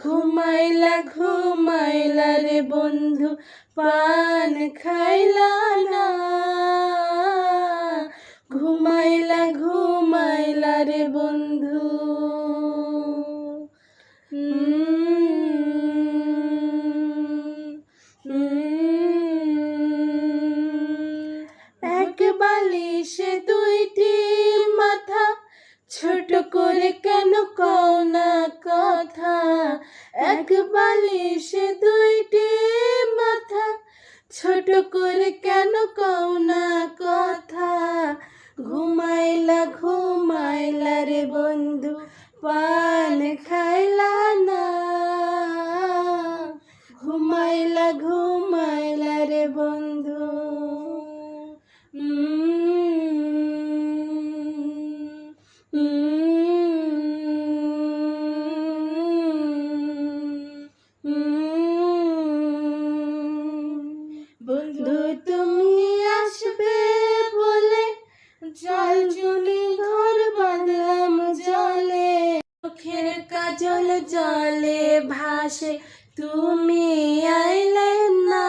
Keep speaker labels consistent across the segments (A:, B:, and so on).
A: ঘুমাইলা ঘুমাইলা রে বন্ধু পান খাইলা না ঘুমাইলা ঘুমাইলা রে বন্ধু এক সে তো ছোট করে কেন কও না কথা? এক বালিশে, দুইটি মাথা। ছোট করে কেন কও না কথা? ঘুমাইলা ঘুমাইলা রে বন্ধু, পান খাইলা না। ঘুমাইলা ঘুমাইলা রে বন্ধু কাজল জলে ভাসে, তুমি আইলে না।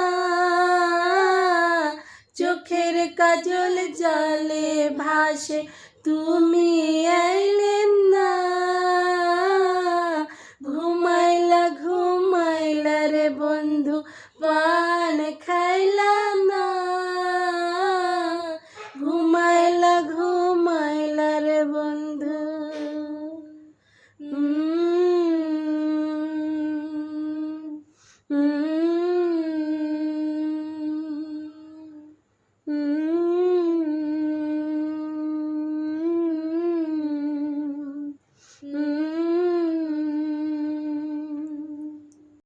A: চোখের কাজল জলে ভাসে, তুমি আইলে না। ঘুমাইলা ঘুমাইলা রে বন্ধু, পান খাইলা না।